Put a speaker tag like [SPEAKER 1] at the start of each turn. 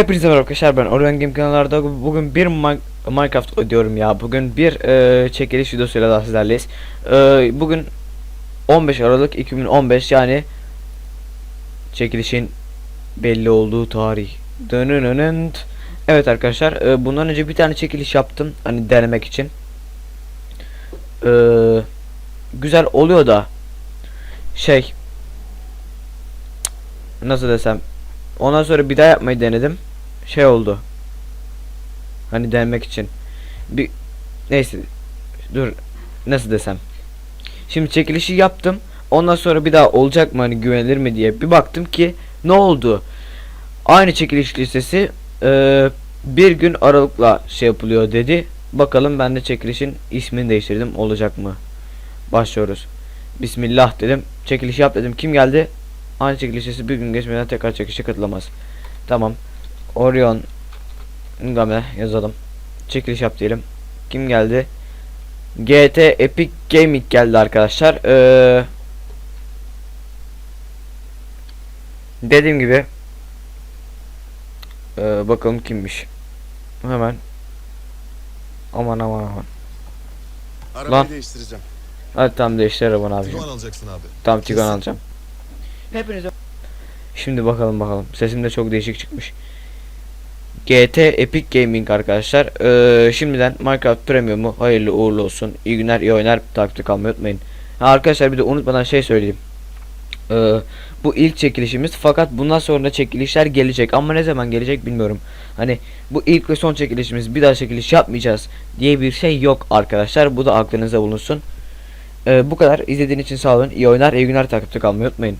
[SPEAKER 1] Hepinize merhaba arkadaşlar ben Orion Game kanallarda bugün bir Mi- Minecraft diyorum ya bugün bir e, çekiliş videosuyla daha sizlerleyiz E, Bugün 15 Aralık 2015 yani çekilişin belli olduğu tarih Dönönönönt. Evet arkadaşlar e, bundan önce bir tane çekiliş yaptım hani denemek için E, Güzel oluyor da şey nasıl desem Ondan sonra bir daha yapmayı denedim. Şey oldu. Hani denemek için. Bir neyse. Dur. Nasıl desem. Şimdi çekilişi yaptım. Ondan sonra bir daha olacak mı hani güvenilir mi diye bir baktım ki ne oldu? Aynı çekiliş listesi eee, bir gün aralıkla şey yapılıyor dedi. Bakalım ben de çekilişin ismini değiştirdim. Olacak mı? Başlıyoruz. Bismillah dedim. Çekiliş yap dedim. Kim geldi? Aynı çekiliş listesi bir gün geçmeden tekrar çekilişe katılamaz. Tamam. Orion Game yazalım. Çekiliş yap diyelim. Kim geldi? GT Epic Gaming geldi arkadaşlar. Ee, dediğim gibi ee, bakalım kimmiş. Hemen aman aman aman.
[SPEAKER 2] Arabayı
[SPEAKER 1] Lan.
[SPEAKER 2] değiştireceğim.
[SPEAKER 1] Hadi tamam değiştir bana abicim.
[SPEAKER 3] Tiguan alacaksın abi.
[SPEAKER 1] Tamam
[SPEAKER 3] Kesin.
[SPEAKER 1] alacağım. Hepinize Şimdi bakalım bakalım. Sesim de çok değişik çıkmış. GT Epic Gaming arkadaşlar. Ee, şimdiden Minecraft Premium'u hayırlı uğurlu olsun. İyi günler, iyi oynar. Takipte kalmayı unutmayın. Ha, arkadaşlar bir de unutmadan şey söyleyeyim. Ee, bu ilk çekilişimiz fakat bundan sonra çekilişler gelecek ama ne zaman gelecek bilmiyorum. Hani bu ilk ve son çekilişimiz bir daha çekiliş yapmayacağız diye bir şey yok arkadaşlar. Bu da aklınızda bulunsun. Ee, bu kadar. İzlediğiniz için sağ olun. İyi oynar, iyi günler takipte kalmayı unutmayın.